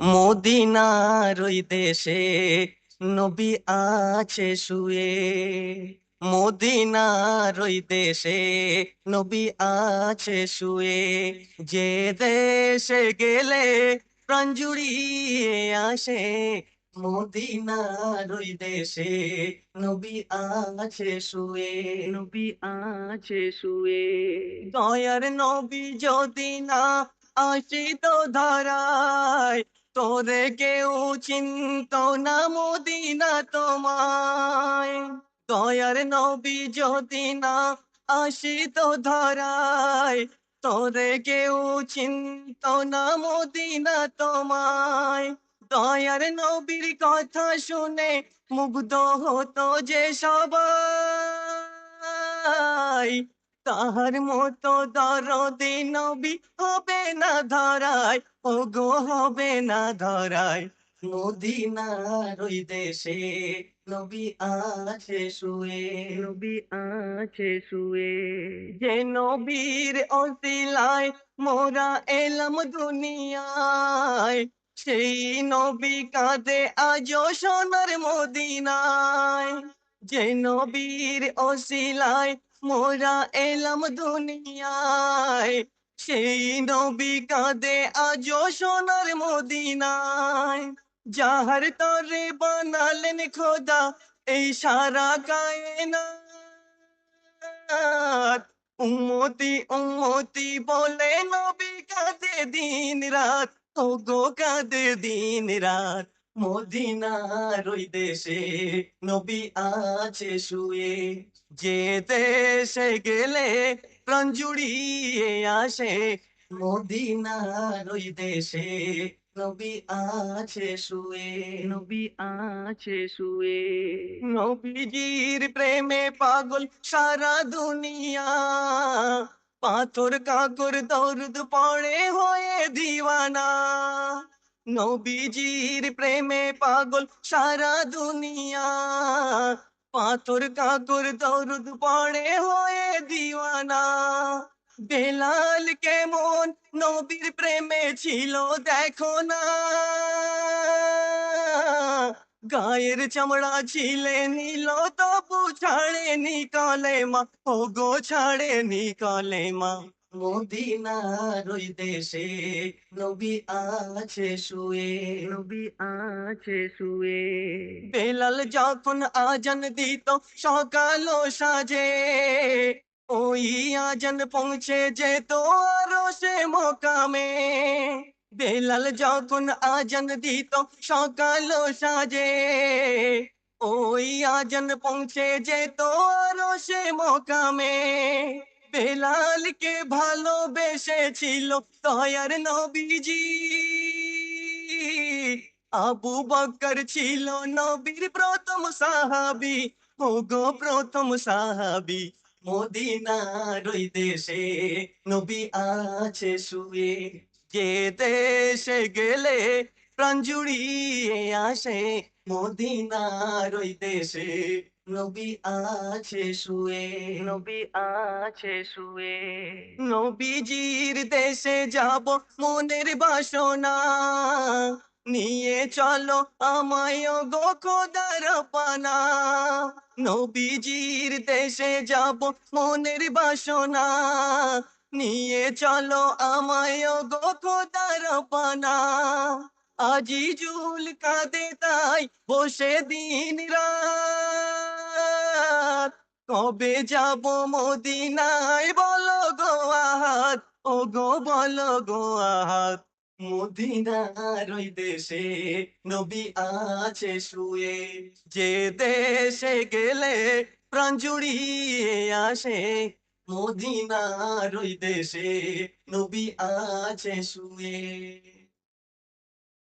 মদিনার ওই দেশে নবী আছে শুয়ে। মদিনার ওই দেশে নবী আছে শুয়ে। যে দেশে গেলে প্রাণ জুড়িয়ে আসে মদিনার ওই দেশে নবী আছে শুয়ে। নবী আছে শুয়ে। দয়ার নবী যদি না আসিত ধরায় তোরে কেউ চিন্ত না মদিনা তোমায়। দয়ার নবী যদি না আসিত ধরায়, তোরে কেউ চিন্ত না মদিনা তোমায়। দয়ার নবীর কথা শুনে মুগ্ধ হতো যে সবাই। তাহার মতো দরদি নবী হবে না ধরায় ও গো হবে না ধরায়। মদিনার ওই দেশে নবী আছে শুয়ে। নবী আছে শুয়ে। যে নবীর অসিলায় মোরা এলাম দুনিয়ায় সেই নবী কাঁদে আজও সোনার মদিনায়। যে নবীর অসিলায় মোরা এলাম দুনিয়ায় সেই নবী কাঁদে আজও সোনার মদিনায় যাহার তরে বানালেন খোদা এই সারা কায়না উম্মতি উম্মতি বলে নবী কাঁদে দিন রাত ও গো কাঁদে দিন রাত মদিনার ওই দেশে নবী আছে শুয়ে। যে দেশে গেলে প্রাণ জুড়িয়ে আসে মদিনার ওই দেশে নবী আছে শুয়ে। নবী আছে শুয়ে। নবীজির প্রেমে পাগল সারা দুনিয়া। পাথর কাকর দৌড় পড়ে হয়ে দিওয়ানা। নবীজির প্রেমে পাগল সারা দুনিয়া। পাথর কাকর দৌড় পড়ে হয়ে দিওয়ানা। বেলাল কেমন নবীর প্রেমে ছিল দেখো না। গায়ের চামড়া ছিলে নিল, তবু ছাড়েনি কলেমা। ও গো ছাড়েনি কলেমা। মদিনার ওই দেশে নবী আছে শুয়ে। নবী আছে শুয়ে। বেলাল যখন আজান দিত সকাল সাজে ওই আজান পৌঁছে যেত আরও সে মোকামে। বেলাল যখন আজান দিত সকাল সাজে ওই আজান পৌঁছে যেত আরও সে মোকামে। বেলালকে ভালোবেসেছিল দয়ার নবীজি। আবু বকর ছিল নবীর প্রথম সাহাবি ও গো প্রথম সাহাবি। মদিনার ওই দেশে নবী আছে শুয়ে। যে দেশে গেলে প্রাণ জুড়িয়ে আসে, মদিনার ওই দেশে নবী আছে শুয়ে। নবী আছে শুয়ে। নবীজির দেশে যাব মনের বাসনা। নিয়ে চলো আমায় গো খোদার পানা। নবীজির দেশে যাব মনের বাসনা। নিয়ে চলো আমায় গো খোদার পানা। আজি জুল কাঁদে তাই বসে দিন রাত। কবে যাব মদিনায়? বলো গো আহাত, ও গো বলো গো আহাত। মদিনার ওই দেশে নবী আছে শুয়ে, যে দেশে গেলে প্রাণ জুড়িয়ে আসে। মদিনার ওই দেশে নবী আছে শুয়ে।